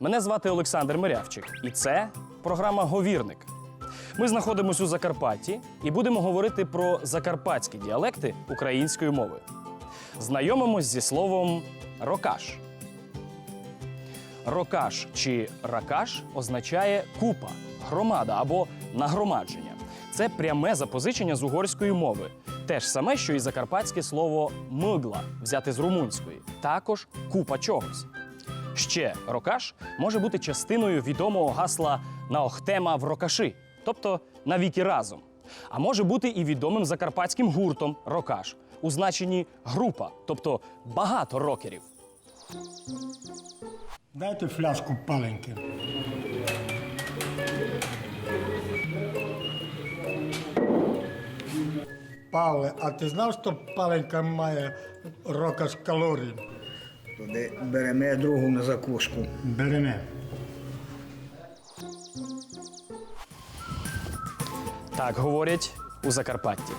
Мене звати Олександр Мирявчик, і це програма Говірник. Ми знаходимося у Закарпатті і будемо говорити про закарпатські діалекти української мови. Знайомимось зі словом рокаш. Рокаш чи ракаш означає купа, громада або нагромадження. Це пряме запозичення з угорської мови. Те ж саме, що і закарпатське слово мигла, взяте з румунської, також купа чогось. Ще рокаш може бути частиною відомого гасла Наохтема в рокаши, тобто навіки разом. А може бути і відомим закарпатським гуртом рокаш у значенні група, тобто багато рокерів. Дайте фляжку паленьки. Павле, а ти знав, що паленька має рока з калорій? Туди береме другу на закуску. Береме. Так говорять у Закарпатті.